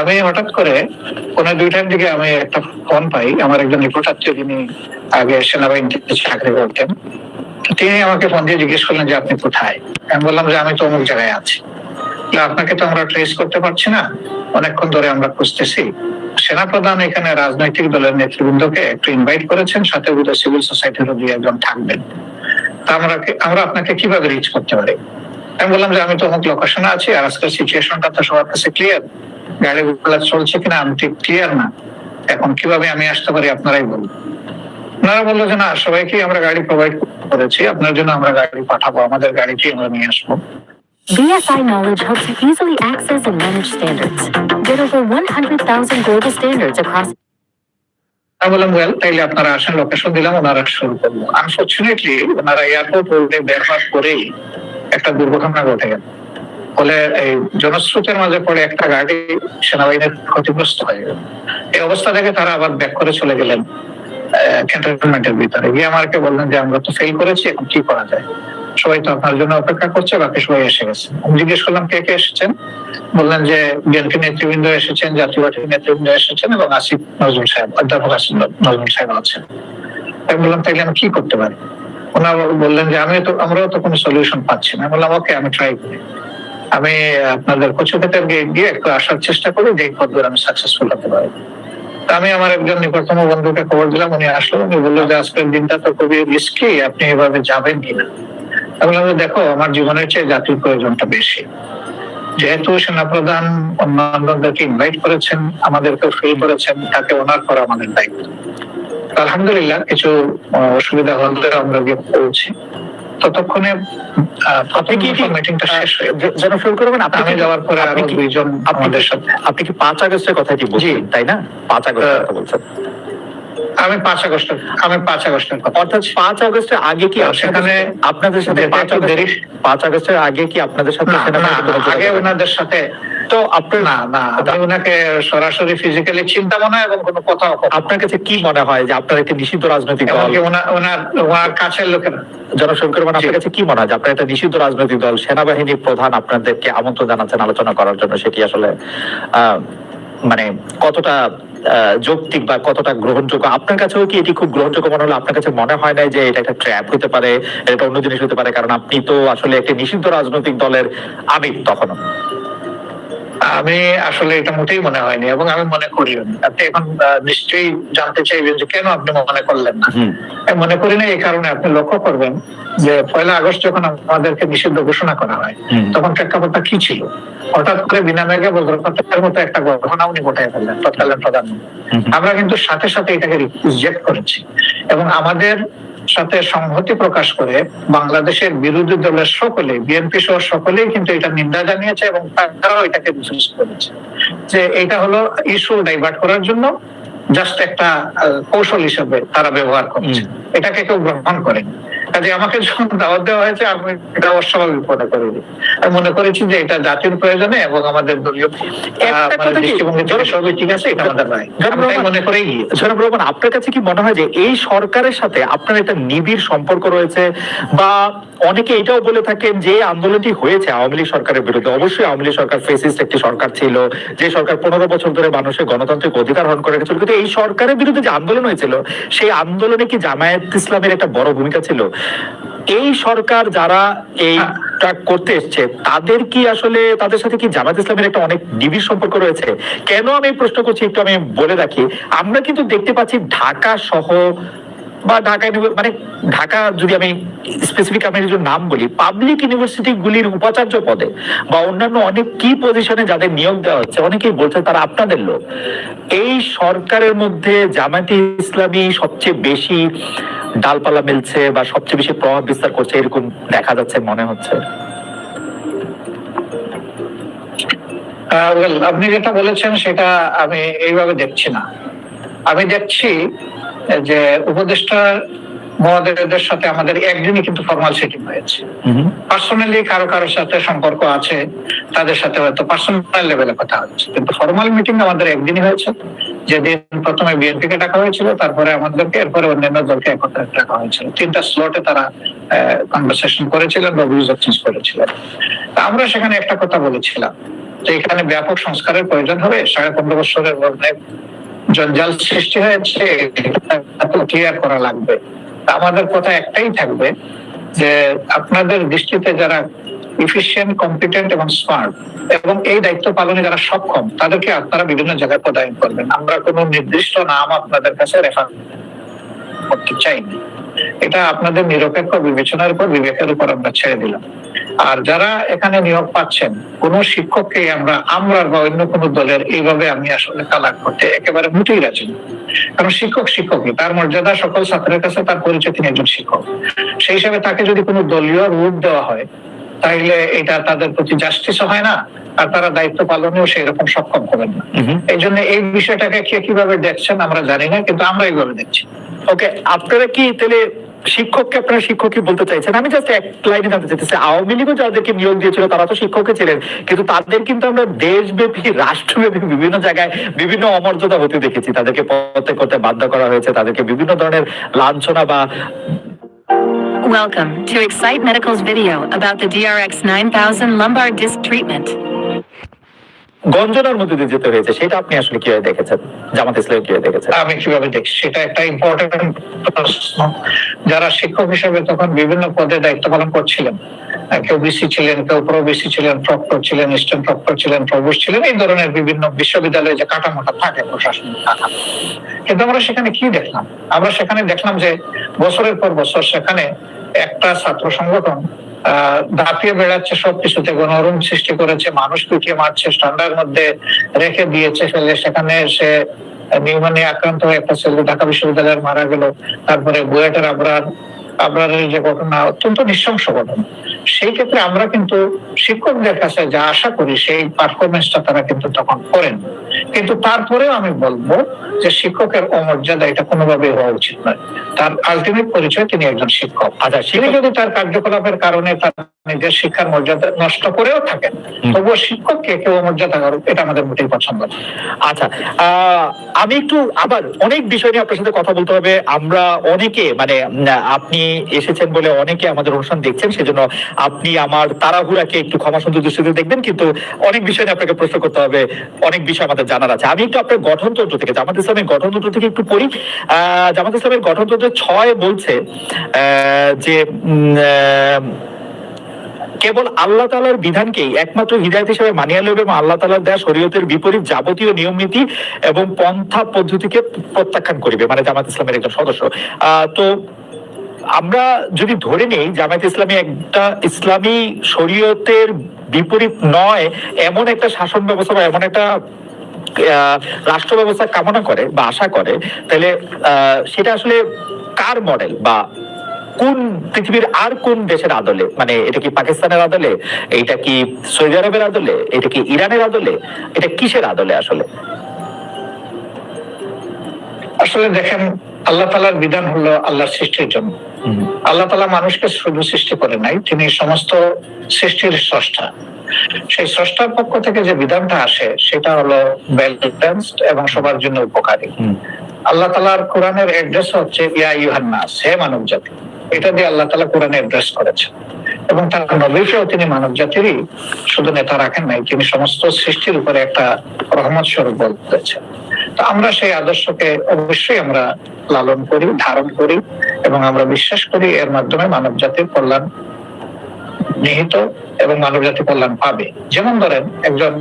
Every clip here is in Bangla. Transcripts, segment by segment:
আমি হঠাৎ করে পনেরো দুইটার দিকে আমি একটা ফোন পাই। আমার একজন রিপোর্টার ছিল, যিনি আগে সেনাবাহিনীতে চাকরি করতেন। তিনি আমাকে ফোন দিয়ে জিজ্ঞেস করলেন যে, আপনি কোথায়? আমি বললাম যে, আমি তো অমুক জায়গায় আছি। আপনাকে তো আমরা ট্রেস করতে পারছি না। অনেকক্ষণ ধরে আমরা খুঁজতেছি। সেনাপ্রধান এখানে রাজনৈতিক দলের নেতৃবৃন্দকে একটু ইনভাইট করেছেন, সাথে বোধহয় সিভিল সোসাইটিরও দুই একজন থাকবেন। তা আমরা আমরা আপনাকে কীভাবে রিচ করতে পারি? আমি বললাম যে, আমি তো অমুক লোকেশনে আছি আর আজকের সিচুয়েশনটা তো সবার কাছে ক্লিয়ার গাড়ি গুলা চলছে কিনা আমি ঠিক ক্লিয়ার না। এখন কীভাবে আমি আসতে পারি আপনারাই বলুন। ওনারা বলল যে না সবাইকে আমরা গাড়ি প্রোভাইড করেছি। আপনার জন্য আমরা গাড়ি পাঠাবো। আমাদের আমরা নিয়ে আসব। BSI Knowledge helps you easily access and manage standards. Get over 100,000 global standards across আমি বললাম ওয়েল তাইলে আপনারা আসেন লোকেশন দিলাম ওনারা শুরু করল। আনফর্চুনেটলি ওনারা এয়ারপোর্ট বের হওয়ার পরেই একটা দুর্ঘটনা ঘটে গেল। ফলে এই জনস্রোতের মাঝে পড়ে একটা গাড়ি সেনাবাহিনীর ক্ষতিগ্রস্ত হয়ে গেল। এই অবস্থা থেকে তারা আবার ব্যাক করে চলে গেলেন ক্যান্টনমেন্টের ভিতরে। গিয়ে আমাকে বললেন যে, আমরা তো ফেল করেছি, এখন কি করা যায়? সবাই তো আপনার জন্য অপেক্ষা করছে, বাকি সবাই এসে গেছে। আমি জিজ্ঞেস করলাম, কে কে এসেছেন? বললেন যে, বিএনপি নেতৃবৃন্দ এসেছেন নেতৃবৃন্দ এসেছেন এবং আসিফ নজরুল সাহেব, অধ্যাপক আসিফ নজরুল সাহেব আছেন। আমি বললাম, তাইলে আমি কি করতে পারি? ওনারা বললেন যে, আমি তো, আমরাও তো কোনো সলিউশন পাচ্ছি না। বললাম, ওকে, আমি ট্রাই করি। আমি আপনাদের কচুক্ষেতের গিয়ে একটু আসার চেষ্টা করি, যে এই আমি সাকসেসফুল হতে পারি। আমি আমার একজন নিকটতম বন্ধুকে খবর দিলাম, উনি আসলো, উনি বলল যে, আজকের দিনটা তো খুবই রিস্কি আপনি এভাবে যাবেন কিনা? আমি বললাম দেখো, আমার জীবনের চেয়ে জাতির প্রয়োজনটা বেশি। যেহেতু সেনাপ্রধান অন্যান্যদেরকে ইনভাইট করেছেন আমাদেরকে ফ্রি করেছেন, তাকে ওনার করা আমাদের দায়িত্ব। আলহামদুলিল্লাহ, কিছু অসুবিধা হলে আমরা গিয়ে পৌঁছি। ততক্ষণে মিটিংটা শেষ হয়ে যেন ফেল করবেন আপনি আমি যাওয়ার পরে আরও দুইজন আমাদের সাথে আপনি কি পাঁচ আগস্টের কথা কি বলছেন তাই না? পাঁচ আগস্টের কথা বলছেন। আমি পাঁচ আগস্ট আমি পাঁচ আগস্টের অর্থাৎ পাঁচ আগস্টের আগে কি সেখানে আপনাদের সাথে পাঁচ আগস্টের আগে কি আপনাদের সাথে আগে ওনাদের সাথে তো আপনার না না আমি ওনাকে সরাসরি ফিজিক্যালি চিন্তা না এবং কোনো কথা আপনার কাছে কি মনে হয় যে আপনার একটি নিষিদ্ধ রাজনৈতিক দল? ওনার ওনার কাছের লোকেরা। জনসংখ্যার মানে আপনার কাছে কি মনে হয় যে আপনার একটা নিষিদ্ধ রাজনৈতিক দল? সেনাবাহিনীর প্রধান আপনাদেরকে আমন্ত্রণ জানাচ্ছেন আলোচনা করার জন্য। সেটি আসলে মানে কতটা আহ, যৌক্তিক বা কতটা গ্রহণযোগ্য? আপনার কাছেও কি এটি খুব গ্রহণযোগ্য মনে হলো? আপনার কাছে মনে হয় না যে এটা একটা ট্র্যাপ হতে পারে এটা অন্য জিনিস হতে পারে? কারণ আপনি তো আসলে একটি নিষিদ্ধ রাজনৈতিক দলের আমির তখনও। আমি আসলে এটা মোটেই মনে হয়নি এবং আমি মনে করিও নি। আপনি এখন নিশ্চয়ই জানতে চাইবেন যে কেন আপনি মনে করলেন না। মনে করি না এই কারণে আপনি লক্ষ্য করবেন যে পয়লা আগস্ট যখন আমাদেরকে নিষিদ্ধ ঘোষণা করা হয় তখন প্রেক্ষাপটটা কি ছিল? হঠাৎ করে বিনা মেঘে বজ্রপাতের মতো একটা ঘটনা উনি ঘটাই ফেললেন তৎকালীন প্রধানমন্ত্রী। আমরা কিন্তু সাথে সাথে এটাকে রিজেক্ট করেছি। এবং আমাদের সাথে সংহতি প্রকাশ করে বাংলাদেশের বিরোধী দলের সকলে বিএনপি সহ সকলেই কিন্তু এটা নিন্দা জানিয়েছে এবং তারাও এটাকে বিশ্বাস করেছে যে এটা হলো ইস্যু ডাইভার্ট করার জন্য জাস্ট একটা কৌশল হিসেবে তারা ব্যবহার করছে। এটাকে কেউ গ্রহণ করেনি। কাজে আমাকে যখন দাওয়াত দেওয়া হয়েছে আমি এটা অস্বাভাবিক মনে করিনি। আমি মনে করেছি যে এটা জাতির প্রয়োজনে এবং আমাদের দলীয় মানে কথা কি- দৃষ্টিভঙ্গি থেকে সবই ঠিক আছে এটা আমাদের নয় মনে করেই জনাব রহমান আপনার কাছে কি মনে হয় যে এই সরকারের সাথে আপনার একটা নিবিড় সম্পর্ক রয়েছে? বা অনেকে এটাও বলে থাকেন যে আন্দোলনটি হয়েছে আওয়ামী লীগ সরকারের বিরুদ্ধে। অবশ্যই আওয়ামী লীগ সরকার ফেসিস্ট একটি সরকার ছিল যে সরকার পনেরো বছর ধরে মানুষের গণতান্ত্রিক অধিকার হরণ করে রেখেছিল। কিন্তু এই সরকারের বিরুদ্ধে যে আন্দোলন হয়েছিল সেই আন্দোলনে কি জামায়াত ইসলামের একটা বড় ভূমিকা ছিল? এই সরকার যারা এইটা করতে এসছে, তাদের কি আসলে, তাদের সাথে কি জামাত ইসলামের একটা অনেক নিবিড় সম্পর্ক রয়েছে? কেন আমি এই প্রশ্ন করছি, একটু আমি বলে রাখি। আমরা কিন্তু দেখতে পাচ্ছি ঢাকা সহ বা ঢাকা ইউনিভার- মানে ঢাকা যদি আমি স্পেসিফিক আমি যদি নাম বলি পাবলিক ইউনিভার্সিটি গুলির উপাচার্য পদে বা অন্যান্য অনেক কি পজিশনে যাদের নিয়োগ দেওয়া হচ্ছে, অনেকেই বলছে তারা আপনাদের লোক। এই সরকারের মধ্যে জামায়াতে ইসলামী সবচেয়ে বেশি ডালপালা মিলছে বা সবচেয়ে বেশি প্রভাব বিস্তার করছে এরকম দেখা যাচ্ছে, মনে হচ্ছে। আপনি যেটা বলেছেন, সেটা আমি এইভাবে দেখছি না। আমি দেখছি যে উপদেষ্টা মহোদয়দের সাথে আমাদের একদিনই কিন্তু ফর্মাল সেটিং হয়েছে। পার্সোনালি কারও কারোর সাথে সম্পর্ক আছে তাদের সাথে হয়তো পার্সোনাল লেভেলে কথা হচ্ছে। কিন্তু ফর্মাল মিটিং আমাদের একদিনই হয়েছে। যেদিন প্রথমে বিএনপি কে ডাকা হয়েছিল তারপরে আমাদেরকে এরপরে অন্যান্য দলকে একত্রে ডাকা হয়েছিল। তিনটা স্লটে তারা কনভারসেশন করেছিলেন বা ভিউজ এক্সচেঞ্জ করেছিলেন। আমরা সেখানে একটা কথা বলেছিলাম যে এখানে ব্যাপক সংস্কারের প্রয়োজন হবে। সাড়ে পনেরো বছরের জঞ্জাল সৃষ্টি হয়েছে ক্লিয়ার করা লাগবে। আমাদের কথা একটাই থাকবে যে আপনাদের দৃষ্টিতে যারা ইফিসিয়েন্ট কম্পিটেন্ট এবং স্মার্ট এবং এই দায়িত্ব পালনে যারা সক্ষম, তাদেরকে আপনারা বিভিন্ন জায়গায় প্রদান করবেন। আমরা কোনো নির্দিষ্ট নাম আপনাদের কাছে রেফার করতে চাই না এটা আপনাদের নিরপেক্ষ বিবেচনার উপর, বিবেকের উপর আমরা ছেড়ে দিলাম। আর যারা এখানে নিয়োগ পাচ্ছেন কোন শিক্ষককে আমরা আমরা বা অন্য কোনো দলের এইভাবে আমি আসলে তালাক করতে একেবারে মোটেই রাজি কারণ শিক্ষক শিক্ষকই তার মর্যাদা সকল ছাত্রের কাছে তার পরিচয় তিনি একজন শিক্ষক। সেই হিসাবে তাকে যদি কোনো দলীয় রূপ দেওয়া হয় তাইলে এটা তাদের প্রতি জাস্টিস হয় না আর তারা দায়িত্ব পালনেও সেই রকম সক্ষম হবেন না। এই জন্য এই বিষয়টাকে কে কীভাবে দেখছেন আমরা জানি না কিন্তু আমরা এইভাবে দেখছি। ওকে আপনারা কি তাহলে শিক্ষককে আপনারা শিক্ষকই বলতে চাইছেন। আমি জাস্ট এক লাইনে জানতে চাইতেছি। আওয়ামী লীগও যাদেরকে নিয়োগ দিয়েছিল, তারা তো শিক্ষকই ছিলেন। কিন্তু তাদের কিন্তু আমরা দেশব্যাপী, রাষ্ট্রব্যাপী বিভিন্ন জায়গায় বিভিন্ন অমর্যাদা হতে দেখেছি। তাদেরকে পদত্যাগ করতে বাধ্য করা হয়েছে। তাদেরকে বিভিন্ন ধরনের লাঞ্ছনা বা Welcome to Excite Medical's video about the DRX 9000 lumbar disc treatment. গঞ্জনার মধ্যে দিয়ে যেতে হয়েছে, সেটা আপনি আসলে কীভাবে দেখেছেন? জামাত ইসলাম কীভাবে দেখেছেন? আমি কীভাবে দেখছি, সেটা একটা ইম্পর্টেন্ট প্রশ্ন। যারা শিক্ষক হিসেবে তখন বিভিন্ন পদে দায়িত্ব পালন করছিলেন কেউ বিসি ছিলেন, কেউ প্রো বিসি ছিলেন, প্রক্টর ছিলেন, ইস্টার্ন প্রক্টর ছিলেন, প্রভুষ ছিলেন, এই ধরনের বিভিন্ন বিশ্ববিদ্যালয়ে যে কাঠামোটা থাকে, প্রশাসনিক কাঠামো। কিন্তু আমরা সেখানে কি দেখলাম? আমরা সেখানে দেখলাম যে বছরের পর বছর সেখানে একটা ছাত্র সংগঠন দাপিয়ে বেড়াচ্ছে, সবকিছুতে গণরুম সৃষ্টি করেছে, মানুষ লুকিয়ে মারছে, ঠান্ডার মধ্যে রেখে দিয়েছে ফেলে। সেখানে সে নিউমোনিয়া আক্রান্ত হয়ে একটা ছেলে ঢাকা বিশ্ববিদ্যালয়ের মারা গেল। তারপরে বুয়েটের আবরার আবরারের যে ঘটনা অত্যন্ত নৃশংস ঘটনা। সেই ক্ষেত্রে আমরা কিন্তু শিক্ষকদের কাছে যা আশা করি সেই পারফরমেন্সটা তারা কিন্তু তখন করেন। কিন্তু তারপরেও আমি বলব যে শিক্ষকের অমর্যাদা এটা কোনোভাবেই হওয়া উচিত নয়। তার আলটিমেট পরিচয় তিনি একজন শিক্ষক। আচ্ছা তিনি যদি তার কার্যকলাপের কারণে তার নিজের শিক্ষার মর্যাদা নষ্ট করেও থাকেন। তবুও শিক্ষককে কেউ অমর্যাদা করুক এটা আমাদের মোটেই পছন্দ আচ্ছা আহ, আমি একটু আবার অনেক বিষয় নিয়ে আপনার সাথে কথা বলতে হবে। আমরা অনেকে মানে আপনি এসেছেন বলে অনেকে আমাদের অনুষ্ঠান দেখছেন সেজন্য আপনি আমার তাড়াহুড়াকে একটু ক্ষমা সুন্দর দৃষ্টিতে দেখবেন কিন্তু অনেক বিষয় নিয়ে আপনাকে প্রশ্ন করতে হবে অনেক বিষয় আমাদের জানার আছে। আমি একটু আপনার গঠনতন্ত্র থেকে জামাত ইসলামের গঠনতন্ত্র থেকে একটু পড়ি। আহ, জামাত ইসলামের গঠনতন্ত্র ছয় বলছে যে কেবল আল্লাহ তালার বিধানকেই একমাত্র হৃদায়ত হিসেবে মানিয়ে লইবে এবং আল্লাহ তালার দেয়া শরীয়তের বিপরীত যাবতীয় নিয়ম নীতি এবং পন্থা পদ্ধতিকে প্রত্যাখ্যান করিবে মানে জামাত ইসলামের একজন সদস্য। তো আমরা যদি ধরে নেই, জামায়াত ইসলামী একটা ইসলামী শরীয়তের বিপরীত নয়, এমন একটা শাসন ব্যবস্থা বা এমন একটা রাষ্ট্র ব্যবস্থা কামনা করে বা আশা করে, তাহলে সেটা আসলে কার মডেল বা কোন পৃথিবীর আর কোন দেশের আদলে? মানে এটা কি পাকিস্তানের আদলে? এটা কি সৌদি আরবের আদলে? এটা কি ইরানের আদলে? এটা কিসের আদলে আসলে? আসলে দেখেন আল্লাহ তালার বিধান হলো আল্লাহর সৃষ্টির জন্য। আল্লাহ তালা মানুষকে শুধু সৃষ্টি করে নাই তিনি সমস্ত সৃষ্টির স্রষ্টা। সেই স্রষ্টার পক্ষ থেকে যে বিধানটা আসে সেটা হলো ব্যালেন্সড এবং সবার জন্য উপকারী। আল্লাহ তালার কোরআনের অ্যাড্রেস হচ্ছে ইয়া ইউহান্নাস হে মানব জাতি এটা দিয়ে আল্লাহ তালা কোরআনে অ্যাড্রেস করেছেন। এবং তার নবীকেও তিনি মানব জাতিরই শুধু নেতা রাখেন নাই তিনি সমস্ত সৃষ্টির উপরে একটা রহমত স্বরূপ বলতেছেন। তো আমরা সেই আদর্শকে অবশ্যই আমরা লালন করি, ধারণ করি এবং আমরা বিশ্বাস করি এর মাধ্যমে মানব জাতির কল্যাণ নিহিত এবং মানব জাতি কল্যাণ পাবে। যেমন ধরেন একজন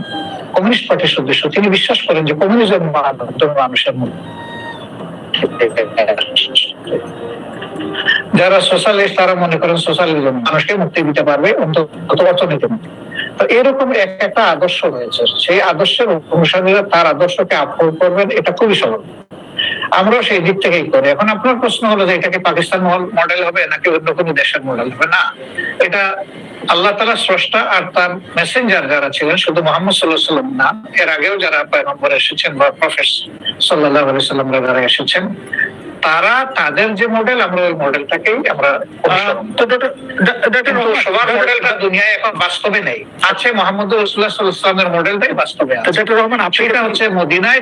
কমিউনিস্ট পার্টির সদস্য, তিনি বিশ্বাস করেন যে কমিউনিজম মাধ্যমে মানুষের মধ্যে যারা সোশ্যালিস্ট তারা মনে করেন সোশ্যালিজম মানুষকে মুক্তি দিতে পারবে, অন্তত অর্থনীতি। এরকম এক একটা আদর্শ রয়েছে। সেই আদর্শের অনুসারীরা তার আদর্শকে আপলোড করবেন, এটা খুবই সহজ আমরা সেই দিক থেকেই করি। এখন আপনার প্রশ্ন হলো যে এটাকে পাকিস্তান মডেল হবে নাকি অন্য কোনো দেশের মডেল হবে? না। এটা আল্লাহ তালা স্রষ্টা আর তার মেসেঞ্জার যারা ছিলেন, শুধু মোহাম্মদ সাল্লাহ সাল্লাম না, এর আগেও যারা পয়গম্বর এসেছেন বা প্রফেস সাল্লাহ সাল্লামরা যারা এসেছেন তারা তাদের যে মডেল আমরা ওই মডেলটাকেই আমরা সবার মডেলটা দুনিয়ায় এখন বাস্তবে নেই। আছে মোহাম্মদ রসুল্লাহ ইসলামের মডেলটাই বাস্তবে আছে। রহমান আপনি হচ্ছে মদিনায়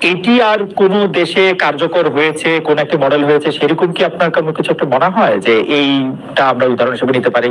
এটি আর কোন দেশে কার্যকর হয়েছে, কোন একটি মডেল হয়েছে, সেরকম কি আপনার কোনো কিছু একটা মনে হয় যে এইটা আমরা উদাহরণ হিসেবে নিতে পারি?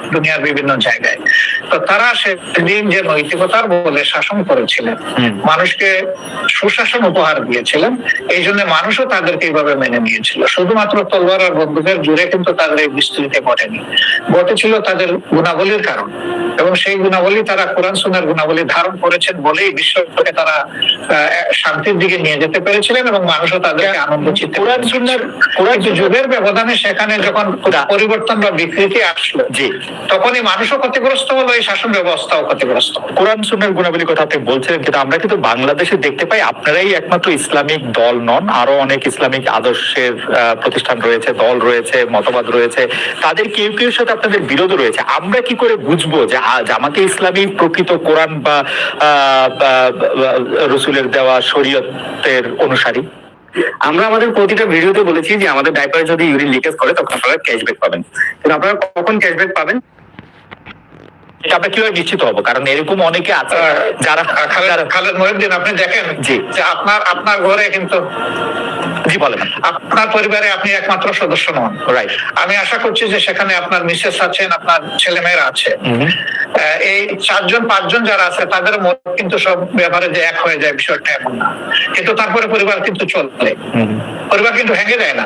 দুনিয়ার বিভিন্ন জায়গায়। তো তারা সেদিন যে নৈতিকতার বলে শাসন করেছিলেন মানুষকে সুশাসন উপহার দিয়েছিলেন এই জন্য মানুষও তাদেরকে এইভাবে মেনে নিয়েছিল। শুধুমাত্র তলোয়ার আর বন্দুকের জুড়ে কিন্তু তাদের এই বিস্তৃতি ঘটেনি। ঘটেছিল তাদের গুণাবলীর কারণ। এবং সেই গুণাবলী তারা কোরআন সুনের গুণাবলী ধারণ করেছেন বলেই বিশ্বকে তারা শান্তির দিকে নিয়ে যেতে পেরেছিলেন এবং মানুষও তাদেরকে আনন্দ চিত্তে কোরআন সুন্নাহর- কোরআন যুগের ব্যবধানে সেখানে যখন পরিবর্তন বা বিকৃতি আসলো জি। তখনই মানুষও ক্ষতিগ্রস্ত হলো এই শাসন ব্যবস্থাও ক্ষতিগ্রস্ত কোরআন সুন্নাহর গুণাবলী কথা আপনি বলছিলেন কিন্তু আমরা কিন্তু বাংলাদেশে দেখতে পাই আপনারাই একমাত্র ইসলামিক দল নন আরও অনেক ইসলামিক আদর্শের প্রতিষ্ঠান রয়েছে দল রয়েছে মতবাদ রয়েছে তাদের কেউ কেউ সাথে আপনাদের বিরোধ রয়েছে। আমরা কি করে বুঝব যে জামাতে ইসলামী প্রকৃত কোরআন বা রসুলের দেওয়া শরীয়তের অনুসারী। আমরা আমাদের প্রতিটা ভিডিওতে বলেছি যে আমাদের ডাইপারে যদি ইউরিন লিকেজ করে তখন আপনারা ক্যাশব্যাক পাবেন। কিন্তু আপনারা কখন ক্যাশব্যাক পাবেন? এটা আমরা কীভাবে নিশ্চিত হব? কারণ এরকম অনেকে আছে যারা আহ, খালেদ খালেদ মহিউদ্দিন আপনি দেখেন জি। আপনার আপনার ঘরে কিন্তু জি বলেন। আপনার পরিবারে আপনি একমাত্র সদস্য নন। রাইট আমি আশা করছি যে সেখানে আপনার মিসেস আছেন আপনার ছেলেমেয়েরা আছে। এই চারজন পাঁচজন যারা আছে তাদের মত কিন্তু সব ব্যাপারে যে এক হয়ে যায় বিষয়টা এমন না। কিন্তু তারপরে পরিবার কিন্তু চলে পরিবার কিন্তু ভেঙে যায় না।